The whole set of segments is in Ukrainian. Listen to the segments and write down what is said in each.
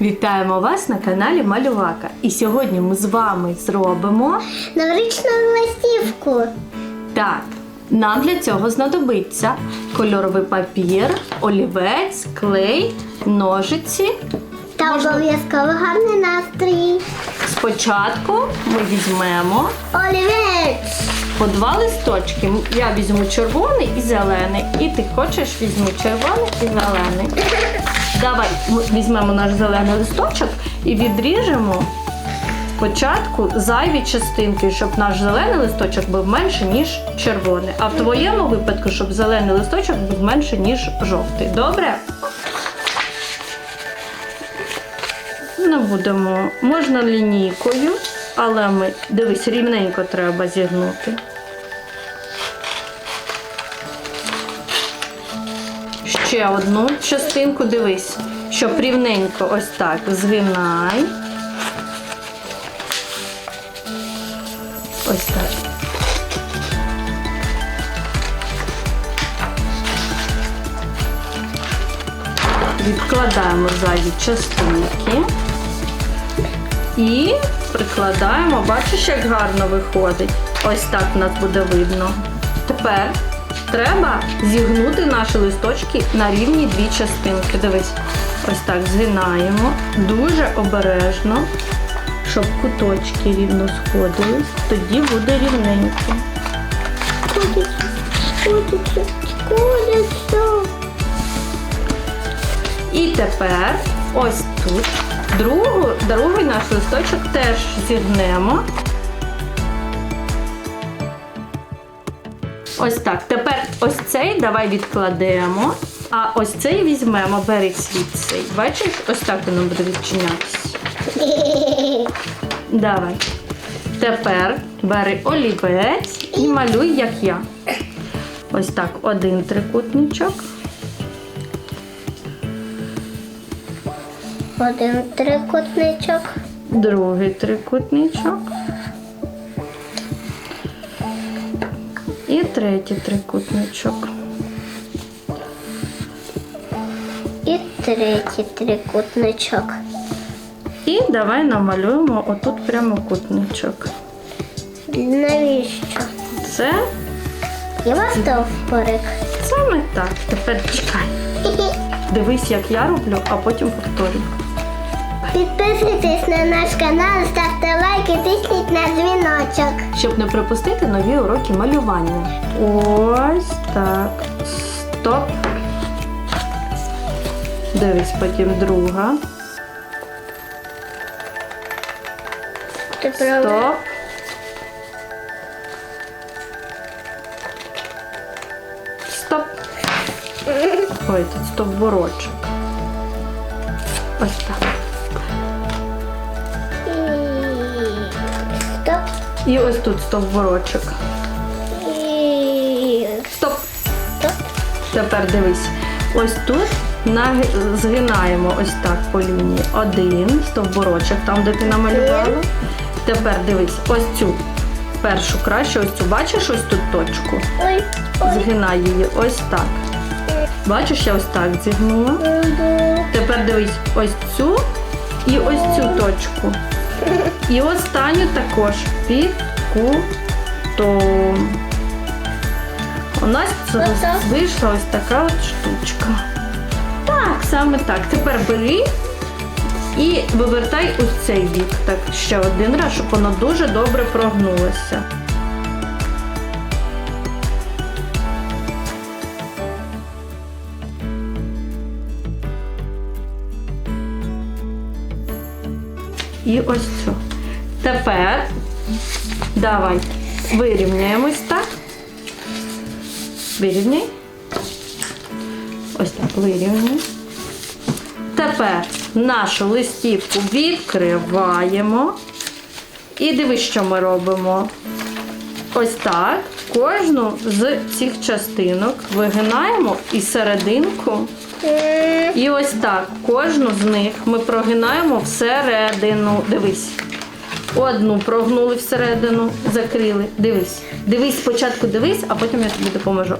Вітаємо вас на каналі Малювака. І сьогодні ми з вами зробимо Новорічну листівку. так. Нам для цього знадобиться кольоровий папір, олівець, клей, ножиці. Та Можна- обов'язково гарний настрій. Спочатку ми візьмемо Олівець. по два листочки. Я візьму червоний і зелений. І ти хочеш візьму червоний і зелений. Давай візьмемо наш зелений листочок і відріжемо спочатку зайві частинки, щоб наш зелений листочок був менше, ніж червоний. А в твоєму випадку, щоб зелений листочок був менше, ніж жовтий. Добре? Не будемо. Можна лінійкою, але ми дивись, рівненько треба зігнути. Ще одну частинку дивись, щоб рівненько ось так згинай. Ось так. Відкладаємо ззаді частинки і прикладаємо. Бачиш, як гарно виходить. Ось так в нас буде видно. Тепер треба зігнути наші листочки на рівні дві частинки. Дивись, ось так згинаємо. Дуже обережно, щоб куточки рівно сходились. Тоді буде рівненько. Кудиться, кудиться, кудиться. І тепер ось тут другу, другий наш листочок теж зігнемо. Ось так. Тепер ось цей давай відкладемо. А ось цей візьмемо, бери світ Бачиш, ось так воно буде відчинятися. Давай. Тепер бери олівець і малюй, як я. Ось так, один трикутничок. Один трикутничок. другий трикутничок. І третій трикутничок. І третій трикутничок. І давай намалюємо отут прямокутничок. Навіщо? Це Його стовпорик. саме так. Тепер чекай. Дивись, як я роблю, а потім повторюю. Підписуйтесь на наш канал, ставте лайки, тисніть на дзвіночок. Щоб не пропустити нові уроки малювання. Ось так. Стоп. Дивись, потім друга. Ти? Стоп. Стоп. Ой, тут стовбурочок. Ось так. І ось тут стовбурочок. І... Стоп. Стоп. Тепер дивись. Ось тут згинаємо ось так по лінії. Один стовбурочок, там, де ти намалювала. Тепер дивись, ось цю першу краще, ось цю. Бачиш ось тут точку? Згинай її ось так. Бачиш, я ось так зігнула. Тепер дивись ось цю і ось цю точку. І останню також під кутом. У нас вийшла ось така от штучка. Так, саме так. Тепер бери і вивертай ось цей бік. Так, ще один раз, щоб воно дуже добре прогнулося. І ось цю. Тепер давай вирівняємось так. Вирівняй. Ось так вирівняй. Тепер нашу листівку відкриваємо. І дивись, що ми робимо. Ось так. Кожну з цих частинок вигинаємо і серединку. І ось так. Кожну з них ми прогинаємо всередину. Дивись. Одну прогнули всередину, закрили. Дивись. Дивись спочатку дивись, а потім я тобі допоможу.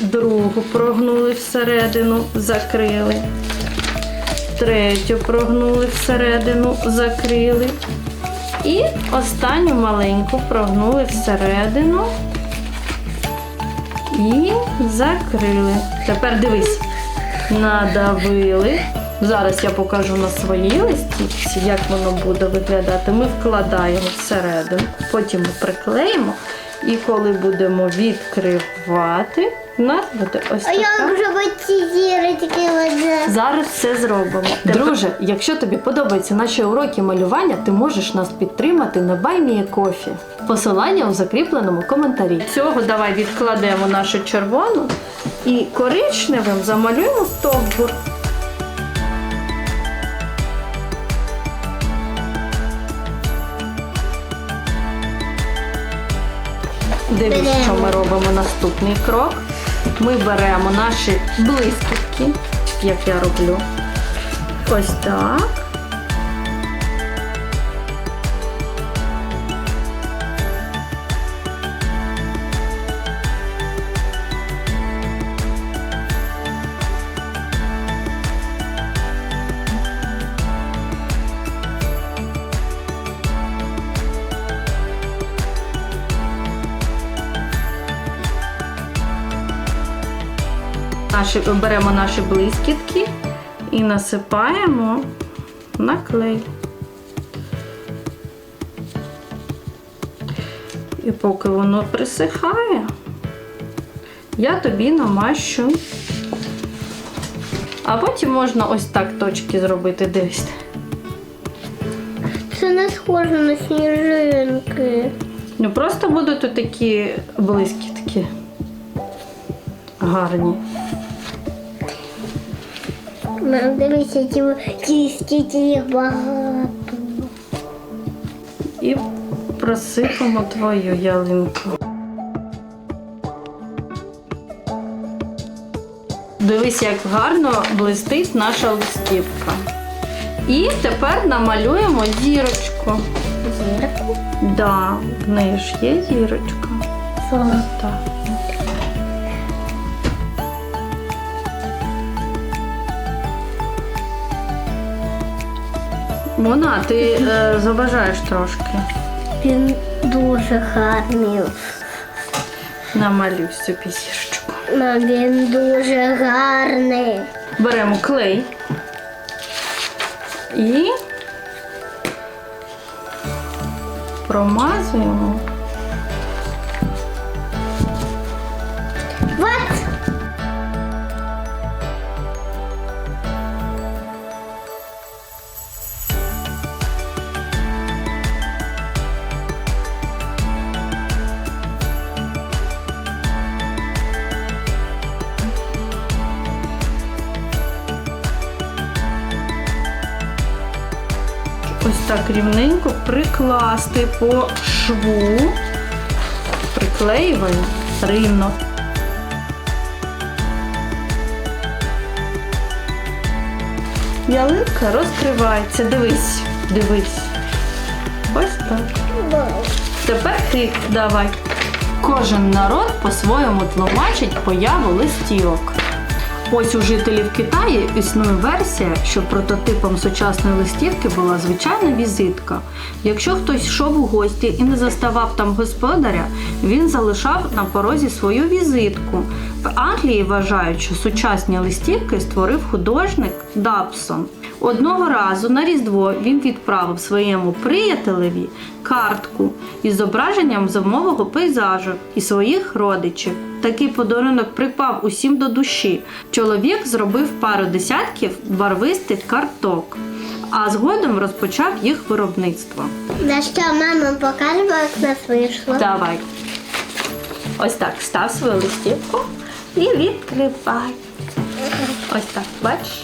Другу прогнули всередину, закрили. Третю прогнули всередину, закрили. І останню маленьку прогнули всередину і закрили. Тепер дивись, надавили. Зараз я покажу на своїй листівці, як воно буде виглядати. Ми вкладаємо всередину, потім приклеїмо. І коли будемо відкривати, у нас буде ось А така. як же ці зірочки? Зараз все зробимо. Друже, якщо тобі подобаються наші уроки малювання, ти можеш нас підтримати на Байміє Кофі. Посилання у закріпленому коментарі. Цього давай відкладемо нашу червону і коричневим замалюємо стовбур. Беремо. що ми робимо наступний крок. Ми беремо наші блискітки, як я роблю. Ось так. Наші, беремо наші блискітки і насипаємо на клей. І поки воно присихає, я тобі намащу. А потім можна ось так точки зробити, дивись. Це не схоже на сніжинки. Ну просто будуть тут такі блискітки. Гарні. Мам, дивися, ті, скільки їх багато. І просипемо твою ялинку. Дивись, як гарно блистить наша листівка. І тепер намалюємо зірочку. Зірку. Да, в неї ж є зірочка. Так. Мона, ти е, заважаєш трошки. Він дуже гарний. Намалюй цю пісішечку. Мам, він дуже гарний. Беремо клей і промазуємо. Рівненько прикласти по шву. Приклеюємо рівно. Ялинка розкривається. Дивись, дивись. Ось так. Тепер ти давай. Кожен народ по-своєму тлумачить появу листівок. Ось у жителів Китаю існує версія, що прототипом сучасної листівки була звичайна візитка. Якщо хтось йшов у гості і не заставав там господаря, він залишав на порозі свою візитку. В Англії вважають, що сучасні листівки створив художник Дабсон. Одного разу на Різдво він відправив своєму приятелеві картку із зображенням зимового пейзажу і своїх родичів. Такий подарунок припав усім до душі. Чоловік зробив пару десятків барвистих карток, а згодом розпочав їх виробництво. На що мама покаже, як нас вийшло. Давай. Ось так, став свою листівку і відкривай. Ось так, бачиш?